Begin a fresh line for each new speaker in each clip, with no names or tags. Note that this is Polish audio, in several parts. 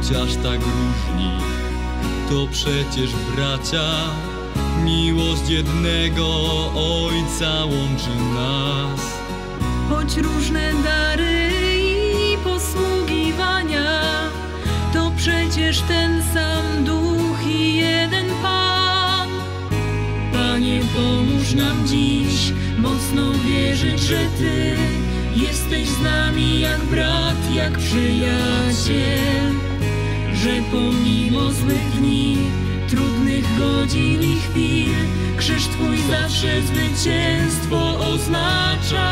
być aż tak różni. To przecież bracia, miłość jednego Ojca łączy nas.
choć różne dary i posługiwania, to przecież ten sam duch i jeden Pan. Panie, pomóż nam dziś mocno wierzyć, że Ty jesteś z nami jak brat, jak przyjaciel, że pomimo złych dni, trudnych godzin i chwil, krzyż Twój zawsze zwycięstwo oznacza.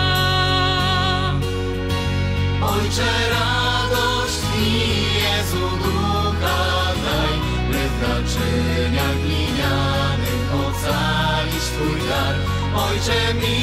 Ojcze, radość mi, Jezu, ducha daj, by w naczyniach glinianych ocalić Twój dar. Ojcze, miłość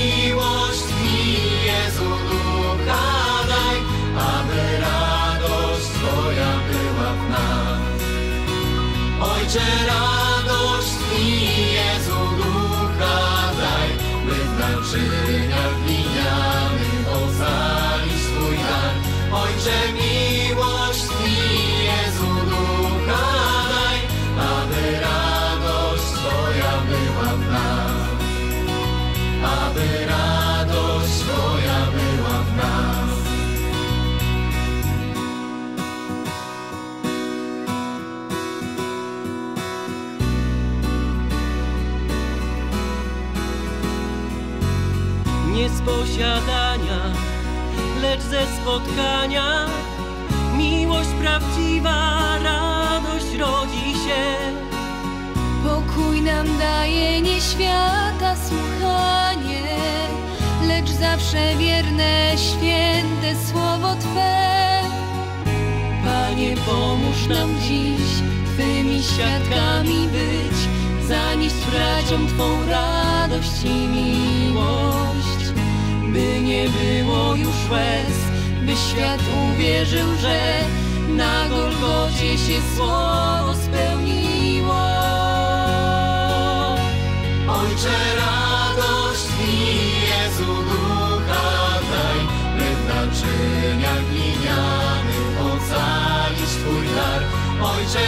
Ojcze, radość mi, Jezu, ducha daj, by w naczyniach glinianych ocalić Twój dar. Ojcze, miłość
nie z posiadania, lecz ze spotkania. Miłość prawdziwa, radość rodzi się.
Pokój nam daje nie świata słuchanie, lecz zawsze wierne, święte słowo Twe. Panie, pomóż nam dziś Twymi świadkami być, zanieść braciom Twą radość i miłość, by nie było już łez, by świat uwierzył, że na Golgocie się słowo spełniło.
Ojcze, radość mi, Jezu, ducha daj, by w naczyniach glinianych ocalić Twój dar. Ojcze,